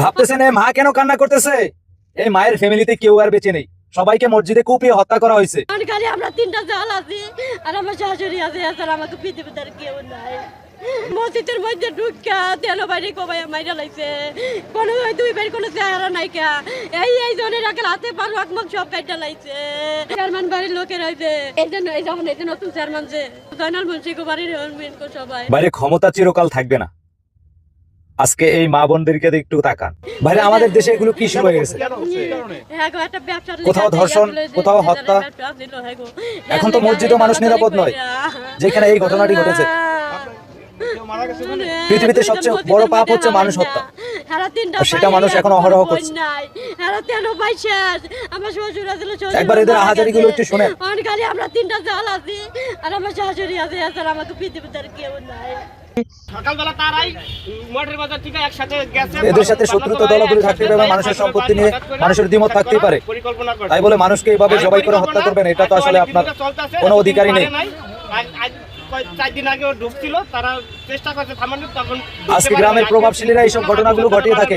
ভাবতেছেন এই মা কেন কান্না করতেছে? এই মায়ের ফ্যামিলিতে কেউ আর বেঁচে নেই। সবাইকে মসজিদে কুপিয়ে হত্যা করা হয়েছে। আমরা তিনটা জাল আছি আর আমার শাশুড়ি আছে আর আমাকে পৃথিবীতে আর কেউ নাই। মসজিদের মধ্যে ঢুকা তেল বাইরে কবাই মাইরা লাইছে। কোনো দুই কোনো চেহারা নাই কা। এই এই জনের আগে হাতে পারো আকমক সব কাইটা লাইছে। চেয়ারম্যান বাড়ির লোকের হইছে। এই জন্য এই যখন এই যে নতুন চেয়ারম্যান যে জয়নাল মুন্সি বাড়ির সবাই। বাইরে ক্ষমতা চিরকাল থাকবে না। আজকে এই মা বোনদেরকে একটু তাকান বাইরে আমাদের দেশে এগুলো কি শুরু হয়ে গেছে হ্যাঁ কোথাও ধর্ষণ, কোথাও হত্যা। হ্যাঁ। এখন তো মসজিদেও মানুষ নিরাপদ নয় যেখানে এই ঘটনাটি ঘটেছে পৃথিবীতে সবচেয়ে বড় পাপ হচ্ছে মানুষ হত্যা। সেটা মানুষ এখন অহরহ করছে। একবার এদের আহাজারিগুলো একটু শোনেন। আমরা তিনটা জাল আছি আর আমার শাশুড়ি আছে আমাকে পৃথিবীতে আর কেউ নাই সকালবেলা তারাই মঠের বাজার থেকে একসাথে গেছে। এদের সাথে শত্রুতা দলগুলো থাকতে পারে মানুষের সম্পত্তি নিয়ে মানুষের দ্বিমত থাকতেই পারে। তাই বলে মানুষকে এইভাবে জবাই করে হত্যা করবেন এটা তো আসলে আপনার কোনো অধিকারই নেই। আজকে গ্রামের প্রভাবশালীরা এইসব ঘটনাগুলো ঘটিয়ে থাকে।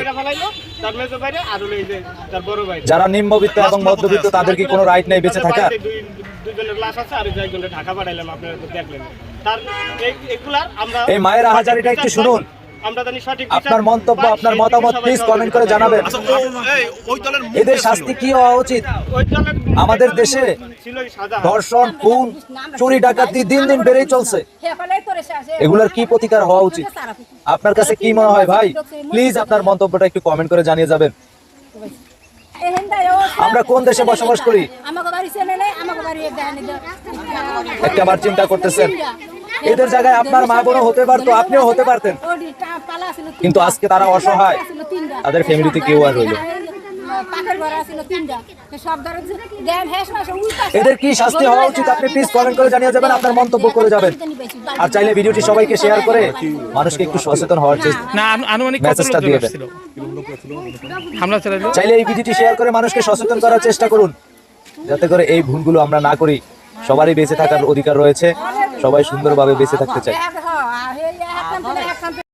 যারা নিম্নবিত্ত এবং মধ্যবিত্ত তাদের কি কোনো রাইট নেই বেঁচে থাকা দুই- লাশ আছে আর একজনের ঢাকা পাঠাইলাম আপনারা তো দেখলেন। তার এই- এগুলার আমরা এই মায়ের আহাজারিটা একটু শুনুন। আপনার মন্তব্য আপনার মতামত প্লিজ কমেন্ট করে জানাবেন। এদের শাস্তি কি হওয়া উচিত? আমাদের দেশে ধর্ষণ খুন চুরি ডাকাতি দিন দিন বেড়েই চলছে। এগুলোর কি প্রতিকার হওয়া উচিত? আপনার কাছে কি মনে হয় ভাই? প্লিজ আপনার মন্তব্যটা একটু কমেন্ট করে জানিয়ে যাবেন। আমরা কোন দেশে বসবাস করি? একটা বার চিন্তা করতেছেন। এদের জায়গায় আপনার মা বোনও হতে পারতো, আপনিও হতে পারতেন। কিন্তু আজকে তারা অসহায়। তাদের ফ্যামিলিতে কেউ আর রইল পাখের ঘর আছিল তিনটা সব ধরে দেন হেস মাসে এদের কি শাস্তি হওয়া উচিত আপনি প্লিজ কমেন্ট করে জানিয়ে যাবেন আপনার মন্তব্য করে যাবেন আর চাইলে ভিডিওটি সবাইকে শেয়ার করে মানুষকে একটু সচেতন হওয়ার চেষ্টা না আনুমানিক মেসেজটা দিয়ে দেন। হামলা চালাইলো চাইলে এই ভিডিওটি শেয়ার করে মানুষকে সচেতন করার চেষ্টা করুন যাতে করে এই ভুলগুলো আমরা না করি সবারই বেঁচে থাকার অধিকার রয়েছে সবাই সুন্দরভাবে বেঁচে থাকতে চাই হ্যাঁ হ্যাঁ